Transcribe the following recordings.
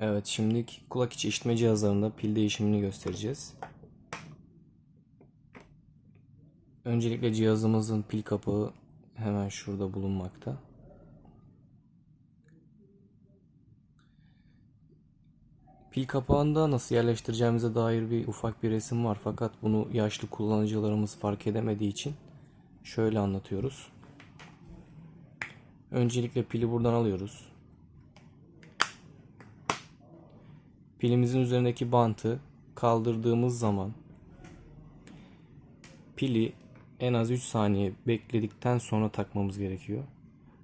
Evet şimdi kulak içi işitme cihazlarında pil değişimini göstereceğiz. Öncelikle cihazımızın pil kapağı hemen şurada bulunmakta. Pil kapağında nasıl yerleştireceğimize dair bir ufak bir resim var fakat bunu yaşlı kullanıcılarımız fark edemediği için şöyle anlatıyoruz. Öncelikle pili buradan alıyoruz. Pilimizin üzerindeki bantı kaldırdığımız zaman pili en az 3 saniye bekledikten sonra takmamız gerekiyor.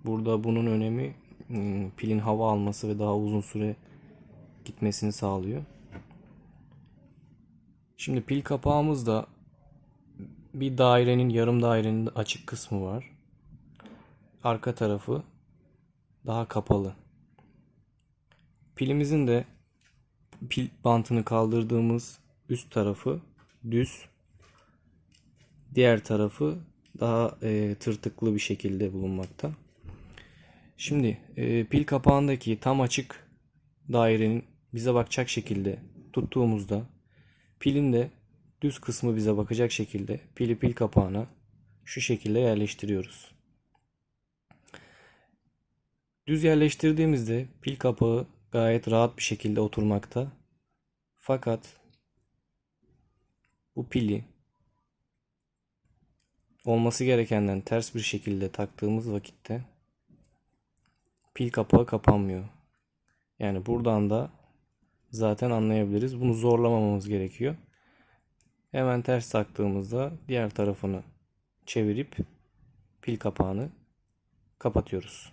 Burada bunun önemi ım, pilin hava alması ve daha uzun süre gitmesini sağlıyor. Şimdi pil kapağımızda bir dairenin yarım dairenin açık kısmı var. Arka tarafı daha kapalı. Pilimizin de pil bantını kaldırdığımız üst tarafı düz. Diğer tarafı daha e, tırtıklı bir şekilde bulunmakta. Şimdi e, pil kapağındaki tam açık dairenin bize bakacak şekilde tuttuğumuzda pilin de düz kısmı bize bakacak şekilde pili pil kapağına şu şekilde yerleştiriyoruz. Düz yerleştirdiğimizde pil kapağı gayet rahat bir şekilde oturmakta. Fakat bu pili olması gerekenden ters bir şekilde taktığımız vakitte pil kapağı kapanmıyor. Yani buradan da zaten anlayabiliriz. Bunu zorlamamamız gerekiyor. Hemen ters taktığımızda diğer tarafını çevirip pil kapağını kapatıyoruz.